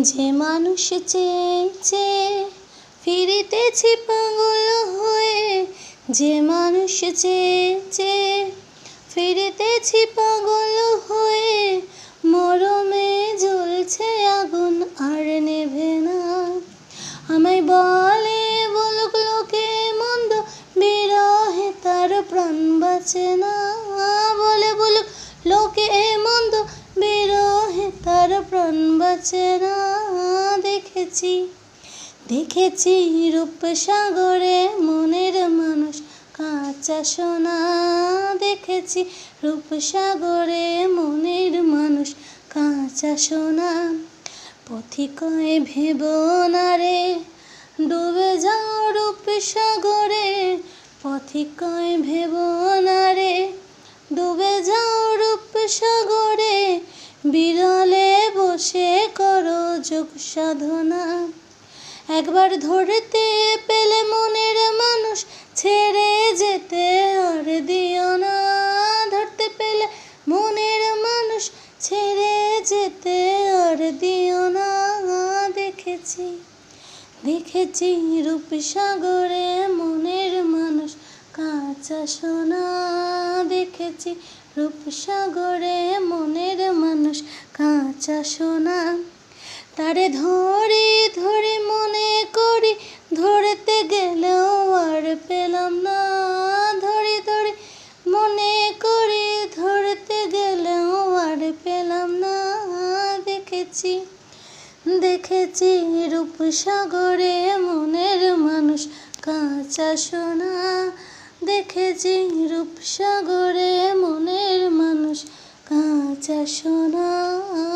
যে মানুষ চেয়েছে, ফিরিতেছি পাগল হয়ে। যে মানুষ চেয়েছে, ফিরিতেছি পাগল হয়ে। মরমে জ্বলছে আগুন, আর নেভে না। আমায় বলে, বলুক লোকে মন্দ, বিরহে তার প্রাণ বাঁচে না। বলে, বলুক লোকে তার প্রাণ বাঁচে না, দেখেছি। দেখেছি রূপ সাগরে মনের মানুষ, কাঁচা সোনা। দেখেছি রূপ সাগরে মনের মানুষ, কাঁচা সোনা। পথিকয় ভেব না রে, ডুবে যাও রূপ সাগরে। পথিকয় ভেব না রে, ডুবে যাও রূপসাগরে বিরলে যোগ সাধনা। একবার ধরতে পেলে মনের মানুষ ছেড়ে যেতে আর দিও না। ধরতে পেলে মনের মানুষ ছেড়ে যেতে আর দিও না। দেখেছি দেখেছি রূপ সাগরে মনের মানুষ কাঁচা সোনা। দেখেছি রূপসাগরে মনের মানুষ কাঁচা সোনা। তারে ধরে ধরে মনে করি, ধরতে গেলেও আর পেলাম না। ধরে ধরে মনে করি, ধরতে গেলেও আর পেলাম না। দেখেছি দেখেছি রূপসাগরে মনের মানুষ কাঁচা সোনা। দেখেছি রূপসাগরে মনের মানুষ কাঁচা সোনা।